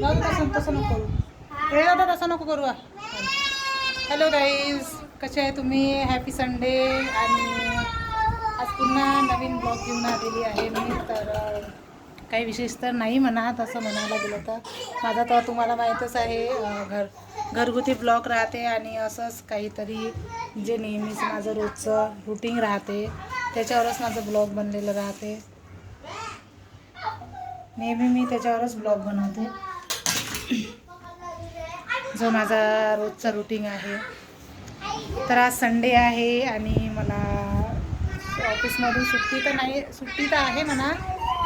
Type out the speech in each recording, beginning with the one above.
जाऊ तसं तसं नको करू. हे दादा तसं नको करू हॅलो गाईज कसे आहे तुम्ही? हॅपी संडे आणि आज पुन्हा नवीन ब्लॉग घेऊन आलेली आहे मी. तर काही विशेष तर नाही म्हणा तसं म्हणायला गेलं तर माझा तर तुम्हाला माहीतच आहे घर घरगुती ब्लॉग राहते आणि असंच काहीतरी जे नेहमीच माझं रोजचं रुटीन राहते त्याच्यावरच माझं ब्लॉग बनलेलं राहते. नेहमी मी त्याच्यावरच ब्लॉग बनवते. जो माझा रोजचा रुटीन आहे. तर आज संडे आहे आणि मला ऑफिसमधून सुट्टी तर नाही सुट्टी तर आहे म्हणा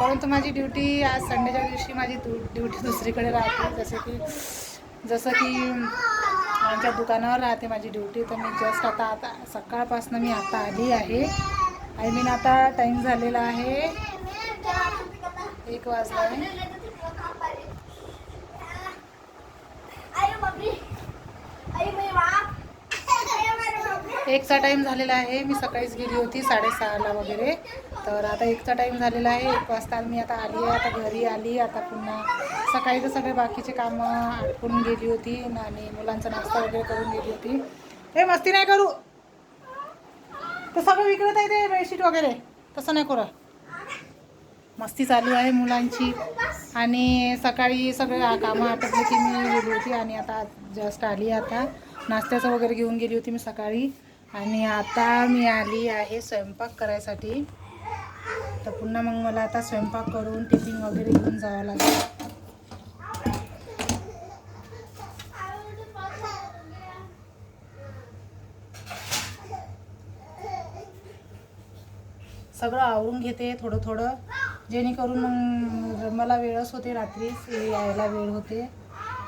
परंतु माझी ड्युटी आज संडेच्या दिवशी माझी दु ड्युटी दुसरीकडे राहते. जसं की जसं की आमच्या दुकानावर राहते माझी ड्युटी तर मी जस्ट आता आता सकाळपासून मी आता आली आहे. आय मीन आता टाईम झालेला आहे. एक वाजला आहे. एकचा टाईम झालेला आहे. मी सकाळीच गेली होती साडेसहाला वगैरे. तर आता एकचा टाईम झालेला आहे. एक वाजता मी आता आली आहे. आता घरी आली. आता पुन्हा सकाळी तर सगळे बाकीचे कामं आटपून गेली होती आणि मुलांचा नाश्ता वगैरे करून गेली होती. हे मस्ती नाही करू. तर सगळं विकत आहे ते बेडशीट वगैरे. तसं नाही करा. मस्ती चालू आहे मुलांची. आणि सकाळी सगळे कामं आटपली की मी गेली होती आणि आता जस्ट आली आता. नाश्त्याचं वगैरे घेऊन गेली होती मी सकाळी. आणि आता मी आली आहे स्वयंपाक करायसाठी. तर पुन्हा मग मला आता स्वयंपाक करून टिफिन वगैरे घेऊन जावं लागेल. सगळं आवरून घेते थोडं थोडं जेणेकरून मग मला वेळच होते रात्रीच यायला वेळ होते.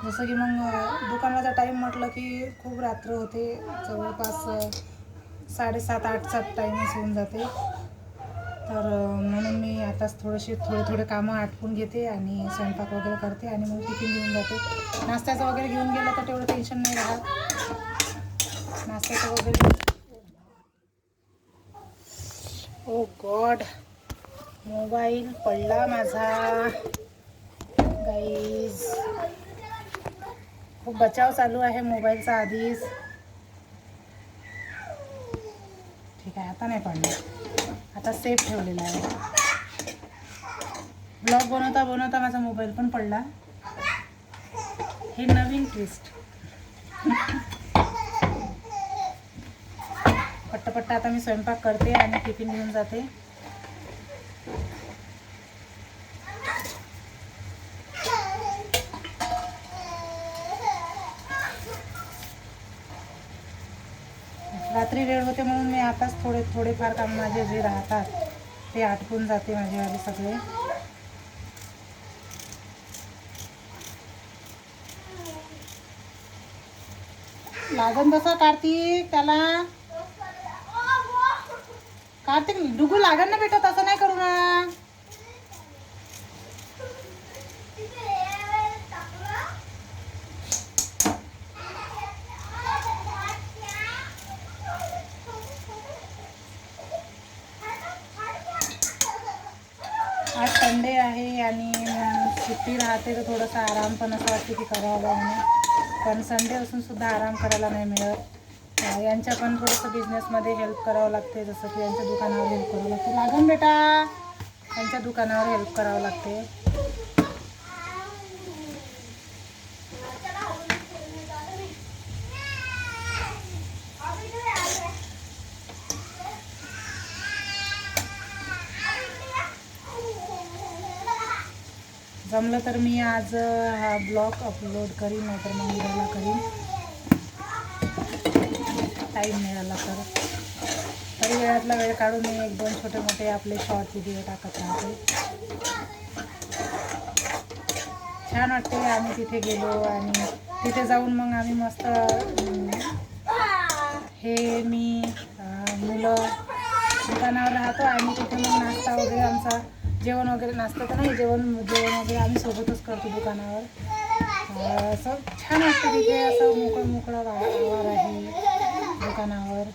जसं की मग दुकानाचा टाईम म्हटलं की खूप रात्र होते जवळपास साडेसात आठचा टाईमच होऊन जाते. तर म्हणून मी आताच थोडेसे थोडे थोडे कामं आटपून घेते आणि स्वयंपाक वगैरे करते आणि मग टिफिन घेऊन जाते. नाश्त्याचं वगैरे घेऊन गेलं तर तेवढं टेन्शन नाही राहत. नाश्त्याचं वगैरे ओ गॉड मोबाईल पडला माझा. गाईज खूप बचाव चालू आहे मोबाईलचा आधीच. ठीक आहे आता नाही पडणार. आता सेफ ठेवलेला आहे. ब्लॉग बनवता बनवता माझा मोबाईल पण पडला. हे नवीन ट्विस्ट पट्टपट्ट आता मी स्वयंपाक करते आणि टिफिन घेऊन जाते रात्री वेळ होते म्हणून मी आताच थोडे थोडेफार काम माझे जे राहतात ते आटपून जाते माझेवाले सगळे. लागन बसा कार्तिक त्याला. कार्तिक डुगू लागण ना बेटा तसं नाही करू ना. आज संडे आहे आणि सुट्टी राहते तर थोडंसं आराम पण असं वाटते की करावा म्हणून पण संडे असून सुद्धा आराम करायला नाही मिळत. यांच्या पण थोडंसं बिझनेसमध्ये हेल्प करावं लागते जसं की यांच्या दुकानावर हेल्प करावं लागते. लागन बेटा! यांच्या दुकानावर हेल्प करावं लागते. जमलं तर मी आज हा ब्लॉग अपलोड करीन नाहीतर मग उद्याला करीन. टाईम मिळाला तर. तरी वेळातला वेळ काढून मी एक दोन छोटे मोठे आपले शॉर्ट व्हिडिओ टाकत राहते. छान वाटते आम्ही तिथे गेलो आणि तिथे जाऊन मग आम्ही मस्त हे मी मुलं दुकानावर राहतो आणि तिथे मग नाश्ता वगैरे आमचा जेवण वगैरे नाश्ता तर नाही जेवण जेवण वगैरे आम्ही सोबतच करतो दुकानावर. असं छान असतं तिथे असं मोकळं मोकळं वा वार आहे दुकानावर.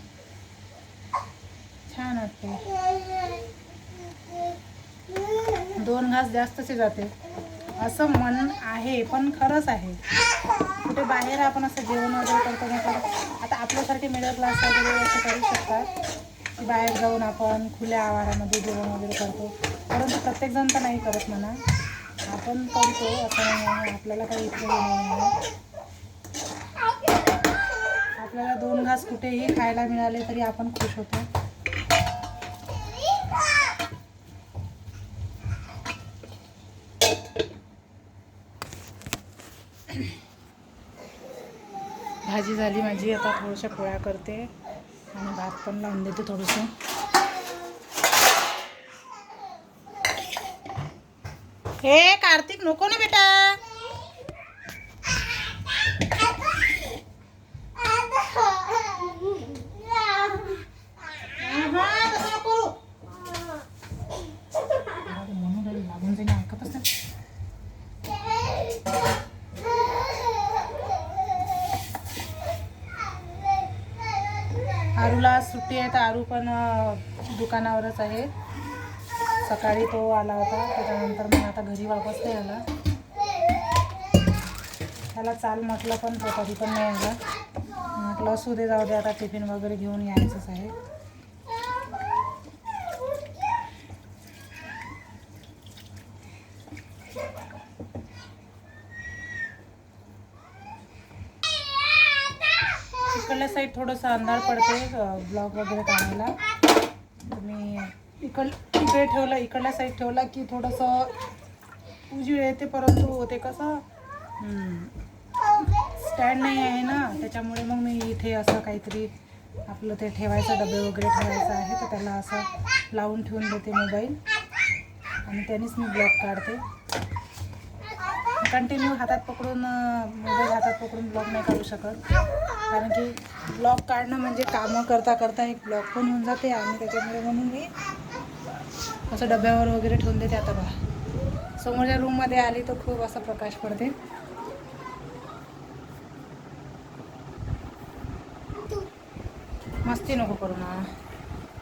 छान असते दोन घास जास्तचे जाते. असं मन आहे पण खरंच आहे. कुठे बाहेर आपण असं जेवण वगैरे करतो नाही तर आता आपल्यासारखे मिडल क्लास वगैरे असं करू शकतात. की बाहेर जाऊन आपण खुल्या आवारामध्ये जेवण वगैरे करतो. परंतु प्रत्येकजण तर नाही करत म्हणा. आपण करतो असं नाही आपल्याला काही इतकं नाही आपल्याला दोन घास कुठेही खायला मिळाले तरी आपण खुश होतो. भाजी झाली माझी. आता थोडंशा पोळ्या करते. आणि भात पण लावून देते थोडंसं. हे कार्तिक नको ना बेटा. आरूला सुट्टी आहे तर आरू पण दुकानावरच आहे. सकाळी तो आला होता त्याच्यानंतर मग आता घरी वापस नाही आला त्याला चाल म्हटलं पण तो कधी पण नाही आला. म्हटलं असू दे जाऊ दे आता टिफिन वगैरे घेऊन यायचंच आहे. इकडल्या साईड थोडंसं अंधार पडते ब्लॉग वगैरे काढायला. तुम्ही इकड इकडे ठेवलं इकडल्या साईड ठेवला की थोडंसं उजीळ येते परंतु ते कसं? स्टँड नाही आहे ना त्याच्यामुळे मग मी इथे असं काहीतरी आपलं ते ठेवायचं डबे वगैरे ठेवायचं आहे तर त्याला असं लावून ठेवून देते मोबाईल आणि त्यानेच मी ब्लॉग काढते. कंटिन्यू हातात पकडून मोबाईल हातात पकडून ब्लॉग नाही काढू शकत. कारण की ब्लॉग काढणं म्हणजे कामं करता करता एक ब्लॉग पण होऊन जाते आणि त्याच्यामुळे म्हणून मी असं डब्यावर वगैरे ठेवून देते आता बघा. समोरच्या रूममध्ये आली तर खूप असा प्रकाश पडते. मस्ती नको करू ना.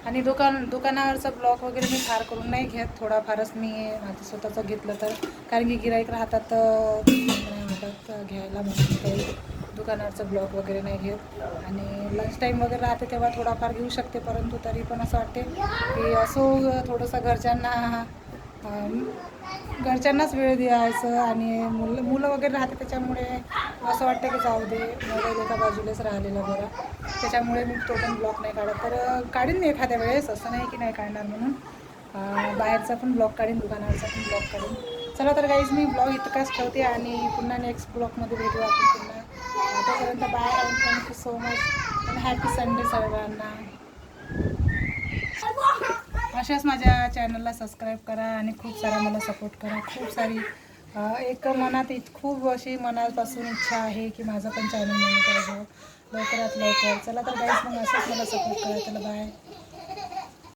आणि दुकान दुकानावरचा ब्लॉग वगैरे मी फार करून नाही घेत. थोडाफारच मी माझं स्वतःचं घेतलं तर. कारण की गिराईक राहतात तर नाही वाटत घ्यायला म्हणून काही. दुकानावरचं ब्लॉक वगैरे नाही घेत. आणि लंच टाईम वगैरे राहते तेव्हा थोडाफार घेऊ शकते परंतु तरी पण असं वाटते की असो थोडंसं घरच्यांना घरच्यांनाच वेळ द्यायचं आणि मुलं मुलं वगैरे राहते त्याच्यामुळे असं वाटतं की जाऊ दे मोबाईल एका बाजूलाच राहिलेला बरा. त्याच्यामुळे मी तो पण ब्लॉक नाही काढत. तर काढीन मी एखाद्या वेळेस असं नाही की नाही काढणार म्हणून. बाहेरचा पण ब्लॉक काढीन दुकानावरचा पण ब्लॉक काढीन. चला तर काहीच मी ब्लॉग इतकाच ठेवते आणि पुन्हा नेक्स्ट ब्लॉगमध्ये भेटू आपण आतापर्यंत bye and thank you so much आणि हॅपी संडे सर्वांना. अशाच माझ्या चॅनलला सबस्क्राईब करा आणि खूप सारा मला सपोर्ट करा. खूप सारी एक मनात इत खूप अशी मनापासून इच्छा आहे की माझं पण चॅनल मोनिटाईज हो लवकरात लवकर. चला तर गाईज मग असंच मला सपोर्ट करा. चला बाय